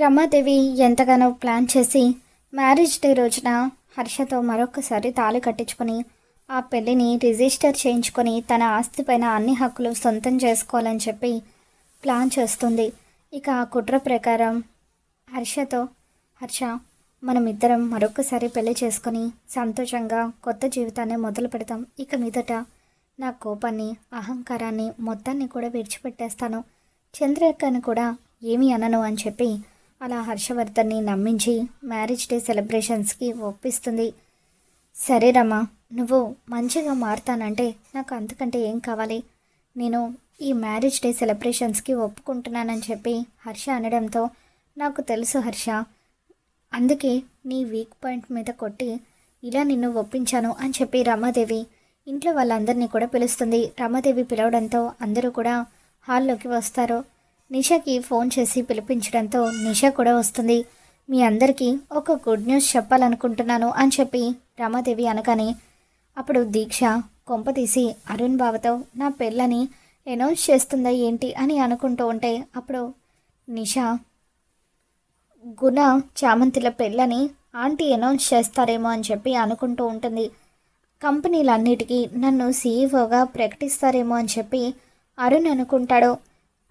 రమాదేవి ఎంతగానో ప్లాన్ చేసి marriage day రోజున హర్షతో మరొకసారి తాళి కట్టించుకొని ఆ పెళ్ళిని రిజిస్టర్ చేయించుకొని తన ఆస్తిపైన అన్ని హక్కులు సొంతం చేసుకోవాలని చెప్పి ప్లాన్ చేస్తుంది. ఇక ఆ కుట్ర ప్రకారం హర్షతో హర్ష మనమిద్దరం మరొకసారి పెళ్ళి చేసుకొని సంతోషంగా కొత్త జీవితాన్ని మొదలు పెడతాం. ఇక మీదట నా కోపాన్ని అహంకారాన్ని మొత్తాన్ని కూడా విడిచిపెట్టేస్తాను. చంద్రకను కూడా ఏమీ అనను అని చెప్పి అలా హర్షవర్ధన్ని నమ్మించి మ్యారేజ్ డే సెలబ్రేషన్స్కి ఒప్పిస్తుంది. సరే రమా నువ్వు మంచిగా మారుతానంటే నాకు అంతకంటే ఏం కావాలి? నేను ఈ మ్యారేజ్ డే సెలబ్రేషన్స్కి ఒప్పుకుంటున్నానని చెప్పి హర్ష అనడంతో నాకు తెలుసు హర్ష. అందుకే నీ వీక్ పాయింట్ మీద కొట్టి ఇలా నిన్ను ఒప్పించాను అని చెప్పి రమాదేవి ఇంట్లో వాళ్ళందరినీ కూడా పిలుస్తుంది. రమాదేవి పిలవడంతో అందరూ కూడా హాల్లోకి వస్తారు. నిషాకి ఫోన్ చేసి పిలిపించడంతో నిషా కూడా వస్తుంది. మీ అందరికీ ఒక గుడ్ న్యూస్ చెప్పాలనుకుంటున్నాను అని చెప్పి రమాదేవి అనగానే అప్పుడు దీక్ష కొంపతీసి అరుణ్ బావతో నా పెళ్ళని అనౌన్స్ చేస్తుందా ఏంటి అని అనుకుంటూ ఉంటే అప్పుడు నిషా గుణ చామంతిల పెళ్ళని ఆంటీ అనౌన్స్ చేస్తారేమో అని చెప్పి అనుకుంటూ ఉంటుంది. కంపెనీలన్నిటికీ నన్ను సీఈఓగా ప్రకటిస్తారేమో అని చెప్పి అరుణ్ అనుకుంటాడు.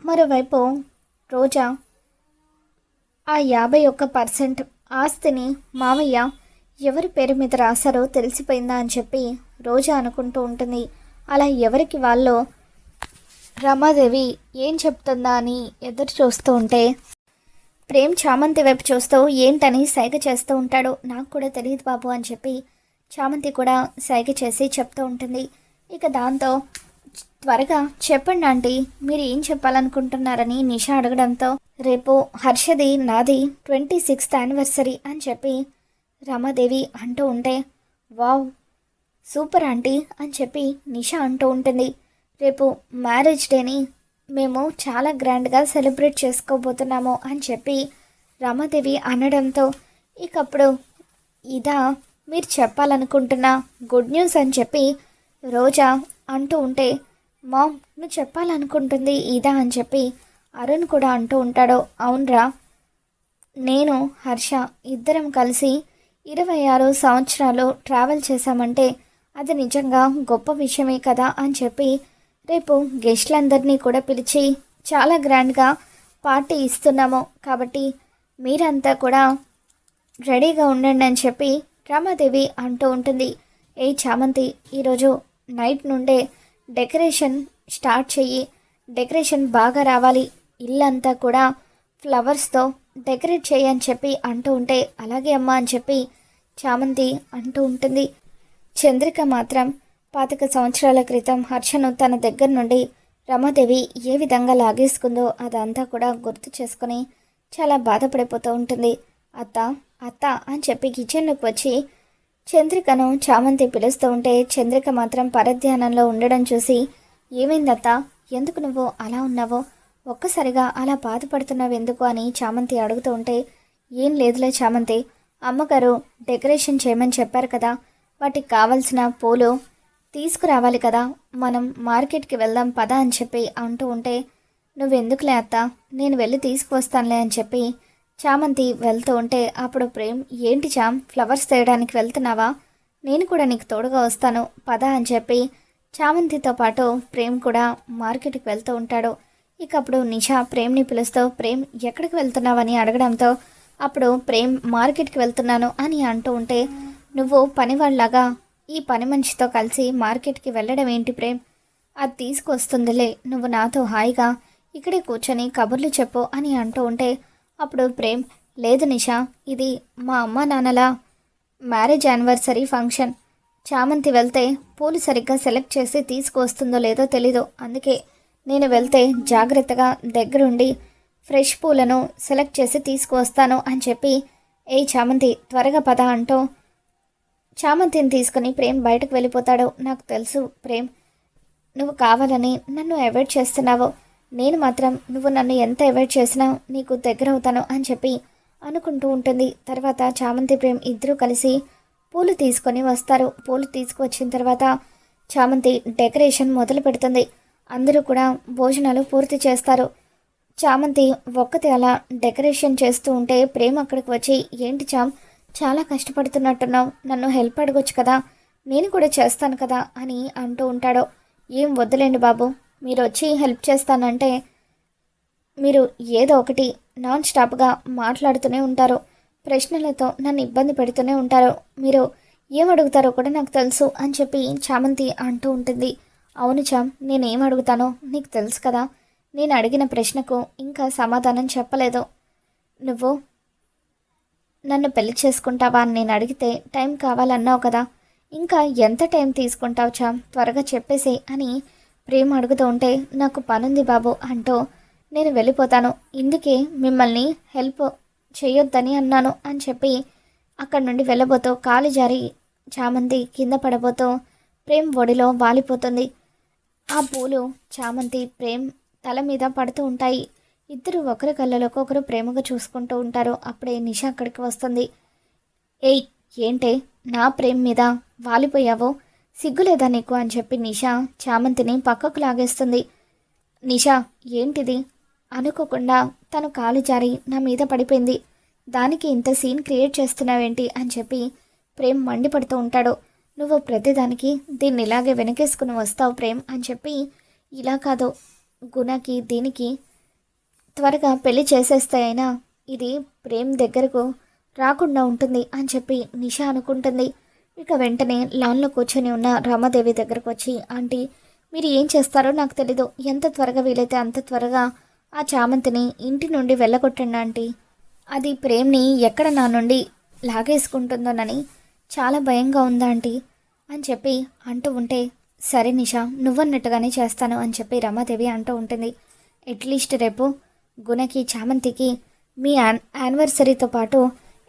మరోవైపు రోజా ఆ యాభై ఒక్క పర్సెంట్ ఆస్తిని మావయ్య ఎవరి పేరు మీద రాశారో తెలిసిపోయిందా అని చెప్పి రోజా అనుకుంటూ ఉంటుంది. అలా ఎవరికి వాళ్ళు రమాదేవి ఏం చెప్తుందా అని ఎదురు చూస్తూ ఉంటే ప్రేమ్ చామంతి వైపు చూస్తూ ఏంటని సైగ చేస్తూ ఉంటాడు. నాకు కూడా తెలియదు బాబు అని చెప్పి చామంతి కూడా సైగ చేసి చెప్తూ ఉంటుంది. ఇక దాంతో త్వరగా చెప్పండి ఆంటీ. మీరు ఏం చెప్పాలనుకుంటున్నారని నిషా అడగడంతో రేపు హర్షది నాది ట్వంటీ సిక్స్త్ యానివర్సరీ అని చెప్పి రమాదేవి అంటూ ఉంటే వావ్ సూపర్ ఆంటీ అని చెప్పి నిష అంటూ ఉంటుంది. రేపు మ్యారేజ్ డేని మేము చాలా గ్రాండ్గా సెలబ్రేట్ చేసుకోబోతున్నాము అని చెప్పి రమాదేవి అనడంతో ఇకప్పుడు ఇదా మీరు చెప్పాలనుకుంటున్న గుడ్ న్యూస్ అని చెప్పి రోజా అంటూ ఉంటే మామ్ నువ్వు చెప్పాలనుకుంటుంది ఇదా అని చెప్పి అరుణ్ కూడా అంటూ ఉంటాడు. అవునరా నేను హర్ష ఇద్దరం కలిసి ఇరవై ఆరు సంవత్సరాలు ట్రావెల్ చేశామంటే అది నిజంగా గొప్ప విషయమే కదా అని చెప్పి రేపు గెస్ట్లందరినీ కూడా పిలిచి చాలా గ్రాండ్గా పార్టీ ఇస్తున్నాము. కాబట్టి మీరంతా కూడా రెడీగా ఉండండి అని చెప్పి రమాదేవి అంటూ ఉంటుంది. ఏ చామంతి ఈరోజు నైట్ నుండే డెకరేషన్ స్టార్ట్ చెయ్యి. డెకరేషన్ బాగా రావాలి. ఇల్లంతా కూడా ఫ్లవర్స్తో డెకరేట్ చేయని చెప్పి అంటూ ఉంటే అలాగే అమ్మా అని చెప్పి చామంతి అంటూ ఉంటుంది. చంద్రిక మాత్రం పాతిక సంవత్సరాల క్రితం హర్షను తన దగ్గర నుండి రమాదేవి ఏ విధంగా లాగేసుకుందో అదంతా కూడా గుర్తు చేసుకుని చాలా బాధపడిపోతూ ఉంటుంది. అత్త అత్త అని చెప్పి కిచెన్లోకి వచ్చి చంద్రికను చామంతి పిలుస్తూ ఉంటే చంద్రిక మాత్రం పరధ్యానంలో ఉండడం చూసి ఏమైందత్త? ఎందుకు నువ్వు అలా ఉన్నావో? ఒక్కసారిగా అలా బాధపడుతున్నావు ఎందుకు? అని చామంతి అడుగుతూ ఉంటే ఏం లేదులే చామంతి. అమ్మగారు డెకరేషన్ చేయమని చెప్పారు కదా. వాటికి కావలసిన పూలు తీసుకురావాలి కదా. మనం మార్కెట్కి వెళ్దాం పదా అని చెప్పి అంటూ ఉంటే నువ్వెందుకులే అత్త? నేను వెళ్ళి తీసుకువస్తానులే అని చెప్పి చామంతి వెళ్తూ ఉంటే అప్పుడు ప్రేమ్ ఏంటి చామ్ ఫ్లవర్స్ తేయడానికి వెళ్తున్నావా? నేను కూడా నీకు తోడుగా వస్తాను పద అని చెప్పి చామంతితో పాటు ప్రేమ్ కూడా మార్కెట్కి వెళ్తూ ఉంటాడు. ఇక అప్పుడు నిషా ప్రేమ్ని పిలుస్తూ ప్రేమ్ ఎక్కడికి వెళ్తున్నావని అడగడంతో అప్పుడు ప్రేమ్ మార్కెట్కి వెళ్తున్నాను అని అంటూ ఉంటే నువ్వు పనివాళ్ళలాగా ఈ పని మనిషితో కలిసి మార్కెట్కి వెళ్ళడం ఏంటి ప్రేమ్? అది తీసుకొస్తుందిలే నువ్వు నాతో హాయిగా ఇక్కడే కూర్చొని కబుర్లు చెప్పు అని అంటూ ఉంటే అప్పుడు ప్రేమ్ లేదు నిషా ఇది మా అమ్మ నాన్నల మ్యారేజ్ యానివర్సరీ ఫంక్షన్. చామంతి వెళ్తే పూలు సరిగ్గా సెలెక్ట్ చేసి తీసుకువస్తుందో లేదో తెలీదు. అందుకే నేను వెళ్తే జాగ్రత్తగా దగ్గరుండి ఫ్రెష్ పూలను సెలెక్ట్ చేసి తీసుకువస్తాను అని చెప్పి ఏ చామంతి త్వరగా పద అంటూ చామంతిని తీసుకుని ప్రేమ్ బయటకు వెళ్ళిపోతాడు. నాకు తెలుసు ప్రేమ్ నువ్వు కావాలని నన్ను అవాయిడ్ చేస్తున్నావు. నేను మాత్రం నువ్వు నన్ను ఎంత అవాయిడ్ చేసినా నీకు దగ్గర అవుతాను అని చెప్పి అనుకుంటూ ఉంటుంది. తర్వాత చామంతి ప్రేమ్ ఇద్దరూ కలిసి పూలు తీసుకొని వస్తారు. పూలు తీసుకువచ్చిన తర్వాత చామంతి డెకరేషన్ మొదలు పెడుతుంది. అందరూ కూడా భోజనాలు పూర్తి చేస్తారు. చామంతి ఒక్కతే అలా డెకరేషన్ చేస్తూ ఉంటే ప్రేమ అక్కడికి వచ్చి ఏంటి చామ్ చాలా కష్టపడుతున్నట్టున్నావు. నన్ను హెల్ప్ అడగొచ్చు కదా. నేను కూడా చేస్తాను కదా అని అంటూ ఉంటాడు. ఏం వద్దులేండి బాబు. మీరు వచ్చి హెల్ప్ చేస్తానంటే మీరు ఏదో ఒకటి నాన్ స్టాప్గా మాట్లాడుతూనే ఉంటారు. ప్రశ్నలతో నన్ను ఇబ్బంది పెడుతూనే ఉంటారు. మీరు ఏమడుగుతారో కూడా నాకు తెలుసు అని చెప్పి చామంతి అంటూ ఉంటుంది. అవును చామ్ నేనేం అడుగుతానో నీకు తెలుసు కదా. నేను అడిగిన ప్రశ్నకు ఇంకా సమాధానం చెప్పలేదు. నువ్వు నన్ను పెళ్ళి చేసుకుంటావా అని నేను అడిగితే టైం కావాలన్నావు కదా. ఇంకా ఎంత టైం తీసుకుంటావు చామ్ త్వరగా చెప్పేసే అని ప్రేమ అడుగుతూ ఉంటే నాకు పనుంది బాబు అంటూ నేను వెళ్ళిపోతాను. ఇందుకే మిమ్మల్ని హెల్ప్ చేయొద్దని అన్నాను అని చెప్పి అక్కడి నుండి వెళ్ళబోతూ కాలు జారి చామంతి కింద పడబోతూ ప్రేమ్ ఒడిలో వాలిపోతుంది. ఆ పూలు చామంతి ప్రేమ్ తల మీద పడుతూ ఉంటాయి. ఇద్దరు ఒకరి కళ్ళలోకి ఒకరు ప్రేమగా చూసుకుంటూ ఉంటారు. అప్పుడే నిష అక్కడికి వస్తుంది. ఏయ్ ఏంటే? నా ప్రేమ్ మీద వాలిపోయావో? సిగ్గులేదా నీకు అని చెప్పి నిషా చామంతిని పక్కకు లాగేస్తుంది. నిషా ఏంటిది? అనుకోకుండా తను కాలు జారి నా మీద పడిపోయింది. దానికి ఇంత సీన్ క్రియేట్ చేస్తున్నావేంటి అని చెప్పి ప్రేమ్ మండిపడుతూ ఉంటాడు. నువ్వు ప్రతిదానికి దీన్ని ఇలాగే వెనకేసుకుని వస్తావు ప్రేమ్ అని చెప్పి ఇలా కాదు. గుణకి దీనికి త్వరగా పెళ్ళి చేసేస్తాయైనా ఇది ప్రేమ్ దగ్గరకు రాకుండా ఉంటుంది అని చెప్పి నిషా అనుకుంటుంది. ఇక వెంటనే లాన్లో కూర్చొని ఉన్న రామాదేవి దగ్గరకు వచ్చి ఆంటీ మీరు ఏం చేస్తారో నాకు తెలీదు. ఎంత త్వరగా వీలైతే అంత త్వరగా ఆ చామంతిని ఇంటి నుండి వెళ్ళగొట్టండి ఆంటీ. అది ప్రేమ్ని ఎక్కడ నా నుండి లాగేసుకుంటుందోనని చాలా భయంగా ఉందా ఆంటీ? అని చెప్పి అంటూ ఉంటే సరే నిషా నువ్వన్నట్టుగానే చేస్తాను అని చెప్పి రమాదేవి అంటూ ఉంటుంది. అట్లీస్ట్ రేపు గుణకి చామంతికి మీ యాన్ యానివర్సరీతో పాటు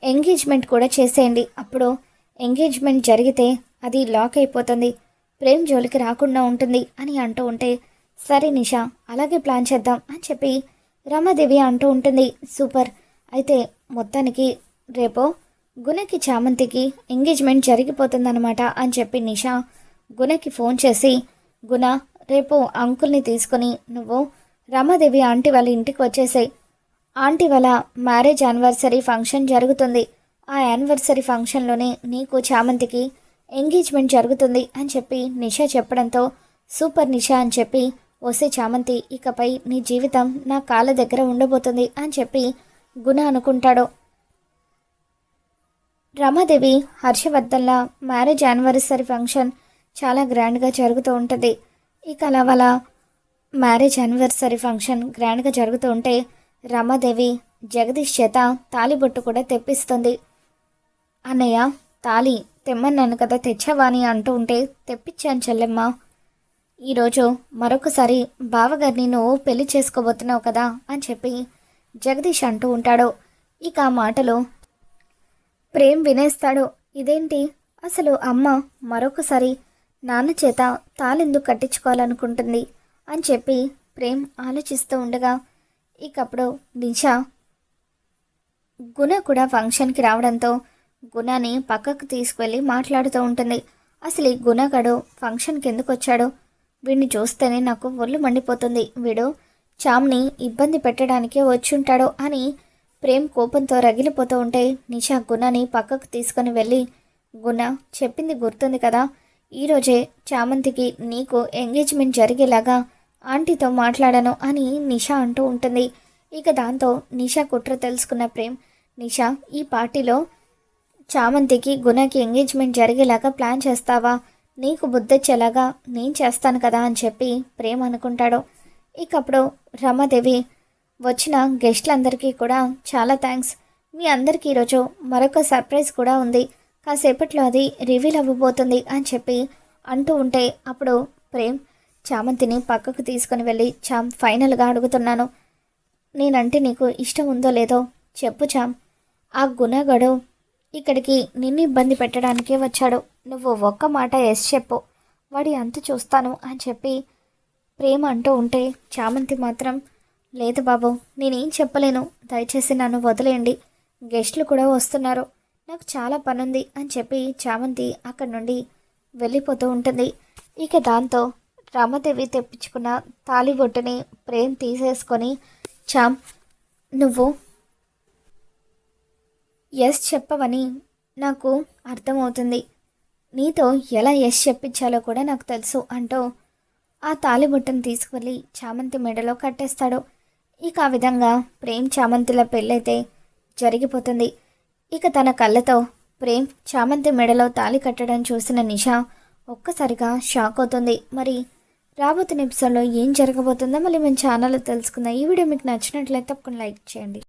ఎంగేజ్మెంట్ కూడా చేసేయండి. అప్పుడు ఎంగేజ్మెంట్ జరిగితే అది లాక్ అయిపోతుంది. ప్రేమ్ జోలికి రాకుండా ఉంటుంది అని అంటూ ఉంటే సరే నిషా అలాగే ప్లాన్ చేద్దాం అని చెప్పి రమాదేవి అంటూ ఉంటుంది. సూపర్. అయితే మొత్తానికి రేపు గుణకి చామంతికి ఎంగేజ్మెంట్ జరిగిపోతుందన్నమాట అని చెప్పి నిషా గుణకి ఫోన్ చేసి గుణ రేపు అంకుల్ని తీసుకొని నువ్వు రమాదేవి ఆంటీ వాళ్ళ ఇంటికి వచ్చేసాయి. ఆంటీ వాళ్ళ మ్యారేజ్ యానివర్సరీ ఫంక్షన్ జరుగుతుంది. ఆ యానివర్సరీ ఫంక్షన్లోనే నీకు చామంతికి ఎంగేజ్మెంట్ జరుగుతుంది అని చెప్పి నిషా చెప్పడంతో సూపర్ నిషా అని చెప్పి వసే చామంతి ఇకపై నీ జీవితం నా కాళ్ళ దగ్గర ఉండబోతుంది అని చెప్పి గుణ అనుకుంటాడు. రమాదేవి హర్షవర్ధన్ల మ్యారేజ్ యానివర్సరీ ఫంక్షన్ చాలా గ్రాండ్గా జరుగుతూ ఉంటుంది. ఇక అలా వాళ్ళ మ్యారేజ్ యానివర్సరీ ఫంక్షన్ గ్రాండ్గా జరుగుతూ ఉంటే రమాదేవి జగదీష్ చేత తాలిబొట్టు కూడా తెప్పిస్తుంది. అన్నయ్య తాలి తెమ్మన్నాను కదా తెచ్చావా అని అంటూ ఉంటే తెప్పించాను చెల్లెమ్మ. ఈరోజు మరొకసారి బావగారిని నువ్వు పెళ్ళి చేసుకోబోతున్నావు కదా అని చెప్పి జగదీష్ అంటూ ఉంటాడు. ఇక ఆ మాటలు ప్రేమ్ వినేస్తాడు. ఇదేంటి? అసలు అమ్మ మరొకసారి నాన్న చేత తాళెందుకు కట్టించుకోవాలనుకుంటుంది అని చెప్పి ప్రేమ్ ఆలోచిస్తూ ఉండగా ఇకప్పుడు నిషా గుణ కూడా ఫంక్షన్కి రావడంతో గుణాని పక్కకు తీసుకువెళ్ళి మాట్లాడుతూ ఉంటుంది. అసలు ఈ గుణగాడు ఫంక్షన్కి ఎందుకు వచ్చాడు వీడిని చూస్తేనే నాకు ఒళ్ళు మండిపోతుంది. వీడు చామ్ని ఇబ్బంది పెట్టడానికే వచ్చుంటాడు అని ప్రేమ్ కోపంతో రగిలిపోతూ ఉంటే నిషా గుణని పక్కకు తీసుకొని వెళ్ళి గుణ చెప్పింది గుర్తుంది కదా. ఈరోజే చామంతికి నీకు ఎంగేజ్మెంట్ జరిగేలాగా ఆంటీతో మాట్లాడాను అని నిషా అంటూ ఉంటుంది. ఇక దాంతో నిషా కుట్ర తెలుసుకున్న ప్రేమ్ నిషా ఈ పార్టీలో చామంతికి గుణకి ఎంగేజ్మెంట్ జరిగేలాగా ప్లాన్ చేస్తావా? నీకు బుద్ధొచ్చేలాగా నేను చేస్తాను కదా అని చెప్పి ప్రేమ్ అనుకుంటాడు. ఇకప్పుడు రమాదేవి వచ్చిన గెస్ట్లందరికీ కూడా చాలా థ్యాంక్స్ మీ అందరికీ ఈరోజు మరొక సర్ప్రైజ్ కూడా ఉంది. కాసేపట్లో అది రివీల్ అవ్వబోతుంది అని చెప్పి అంటూ ఉంటే అప్పుడు ప్రేమ్ చామంతిని పక్కకు తీసుకుని వెళ్ళి చామ్ ఫైనల్గా అడుగుతున్నాను. నేనంటే నీకు ఇష్టం ఉందో లేదో చెప్పు చామ్. ఆ గుణగడు ఇక్కడికి నిన్ను ఇబ్బంది పెట్టడానికే వచ్చాడు. నువ్వు ఒక్క మాట ఎస్ చెప్పు. వాడి అంత చూస్తాను అని చెప్పి ప్రేమ అంటూ ఉంటే చామంతి మాత్రం లేదు బాబు నేనేం చెప్పలేను. దయచేసి నన్ను వదిలేయండి. గెస్ట్లు కూడా వస్తున్నారు. నాకు చాలా పనుంది అని చెప్పి చామంతి అక్కడి నుండి వెళ్ళిపోతూ ఉంటుంది. ఇక దాంతో రామదేవి తెప్పించుకున్న తాలిబొట్టుని ప్రేమ్ తీసేసుకొని చామ్ నువ్వు ఎస్ చెప్పవని నాకు అర్థమవుతుంది. నీతో ఎలా ఎస్ చెప్పించాలో కూడా నాకు తెలుసు అంటూ ఆ తాలిబుట్టను తీసుకువెళ్ళి చామంతి మెడలో కట్టేస్తాడు. ఇక ఆ విధంగా ప్రేమ్ చామంతిల పెళ్ళైతే జరిగిపోతుంది. ఇక తన కళ్ళతో ప్రేమ్ చామంతి మెడలో తాళి కట్టడం చూసిన నిషా ఒక్కసారిగా షాక్ అవుతుంది. మరి రాబోతున్న ఎపిసోడ్లో ఏం జరగబోతుందో మళ్ళీ మేము ఛానల్లో తెలుసుకుందాం. ఈ వీడియో మీకు నచ్చినట్లయితే తప్పకుండా లైక్ చేయండి.